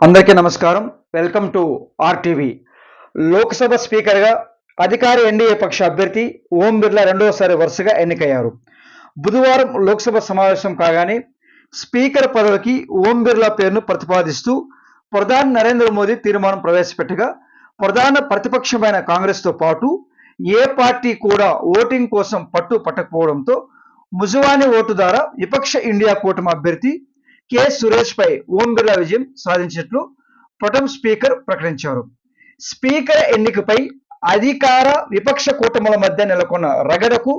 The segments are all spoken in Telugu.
అందరికీ నమస్కారం. వెల్కమ్ టు ఆర్టీవీ లోక్సభ స్పీకర్గా అధికార ఎన్డీఏ పక్ష అభ్యర్థి ఓం బిర్లా రెండవసారి వరుసగా ఎన్నికయ్యారు. బుధవారం లోక్సభ సమావేశం కాగానే స్పీకర్ పదవికి ఓం బిర్లా పేరును ప్రతిపాదిస్తూ ప్రధాని నరేంద్ర మోదీ తీర్మానం ప్రవేశపెట్టగా ప్రధాన ప్రతిపక్షమైన కాంగ్రెస్తో పాటు ఏ పార్టీ కూడా ఓటింగ్ కోసం పట్టు పట్టకపోవడంతో ముజువాని ఓటు ద్వారా విపక్ష ఇండియా కూటమి అభ్యర్థి కె సురేష్ పై ఓం బిర్లా విజయం సాధించినట్లు ప్రొటం స్పీకర్ ప్రకటించారు. స్పీకర్ ఎన్నికపై అధికార విపక్ష కూటముల మధ్య నెలకొన్న రగడకు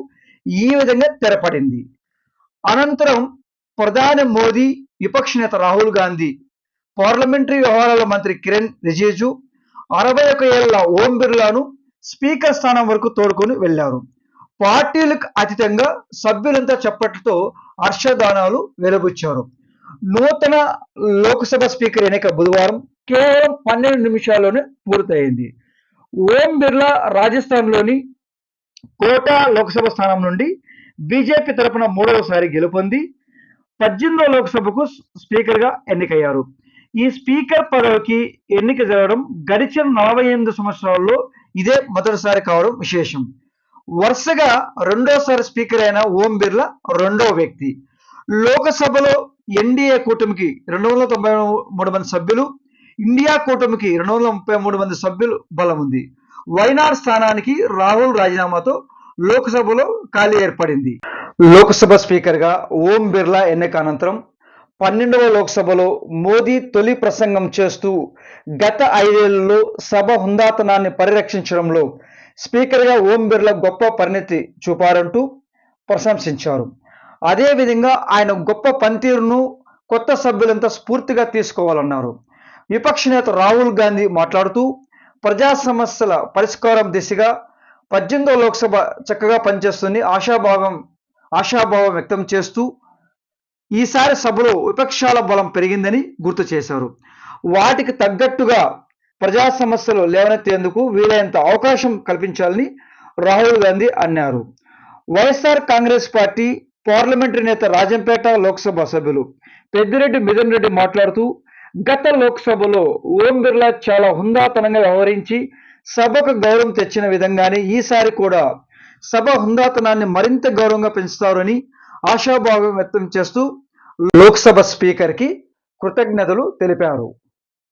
ఈ విధంగా తెరపడింది. అనంతరం ప్రధాని మోదీ విపక్ష నేత రాహుల్ గాంధీ పార్లమెంటరీ వ్యవహారాల మంత్రి కిరణ్ రిజిజు అరవై ఒక ఏళ్ళ ఓం బిర్లాను స్పీకర్ స్థానం వరకు తోడుకొని వెళ్ళారు. పార్టీలకు అతీతంగా సభ్యులంతా చప్పట్లతో హర్షదానాలు వెలుబుచ్చారు. నూతన లోక్సభ స్పీకర్ ఎన్నిక బుధవారం కేవలం పన్నెండు నిమిషాల్లోనే పూర్తయింది. ఓం బిర్లా రాజస్థాన్లోని కోటా లోక్సభ స్థానం నుండి బీజేపీ తరపున మూడవసారి గెలుపొంది పద్దెనిమిదో లోక్సభకు స్పీకర్గా ఎన్నికయ్యారు. ఈ స్పీకర్ పదవికి ఎన్నిక జరగడం గడిచిన నలభై ఎనిమిది సంవత్సరాల్లో ఇదే మొదటిసారి కావడం విశేషం. వరుసగా రెండోసారి స్పీకర్ అయిన ఓం బిర్లా రెండో వ్యక్తి. లోకసభలో ఎన్డీఏ కూటమికి రెండు వందల తొంభై మూడు మంది సభ్యులు ఇండియా కూటమికి రెండు వందల ముప్పై మూడు మంది సభ్యులు బలం ఉంది. వైనాడ్ స్థానానికి రాహుల్ రాజీనామాతో లోక్సభలో ఖాళీ ఏర్పడింది. లోక్సభ స్పీకర్గా ఓం బిర్లా ఎన్నిక అనంతరం పన్నెండవ లోక్సభలో మోదీ తొలి ప్రసంగం చేస్తూ గత ఐదేళ్ళలో సభ హుందాతనాన్ని పరిరక్షించడంలో స్పీకర్గా ఓం బిర్లా గొప్ప పరిణితి చూపారంటూ ప్రశంసించారు. అదేవిధంగా ఆయన గొప్ప పనితీరును కొత్త సభ్యులంతా స్ఫూర్తిగా తీసుకోవాలన్నారు. విపక్ష నేత రాహుల్ గాంధీ మాట్లాడుతూ ప్రజా సమస్యల పరిష్కారం దిశగా పద్దెనిమిదో లోక్సభ చక్కగా పనిచేస్తుంది ఆశాభావం ఆశాభావం వ్యక్తం చేస్తూ ఈసారి సభలో విపక్షాల బలం పెరిగిందని గుర్తు చేశారు. వాటికి తగ్గట్టుగా ప్రజా సమస్యలు లేవనెత్తేందుకు వీలైనంత అవకాశం కల్పించాలని రాహుల్ గాంధీ అన్నారు. వైఎస్ఆర్ కాంగ్రెస్ పార్టీ పార్లమెంటరీ నేత రాజంపేట లోక్సభ సభ్యులు పెద్దిరెడ్డి మిథున్ రెడ్డి మాట్లాడుతూ గత లోక్సభలో ఓం బిర్లా చాలా హుందాతనంగా వ్యవహరించి సభకు గౌరవం తెచ్చిన విధంగానే ఈసారి కూడా సభ హుందాతనాన్ని మరింత గౌరవంగా పెంచుతారని ఆశాభావం వ్యక్తం చేస్తూ లోక్సభ స్పీకర్కి కృతజ్ఞతలు తెలిపారు.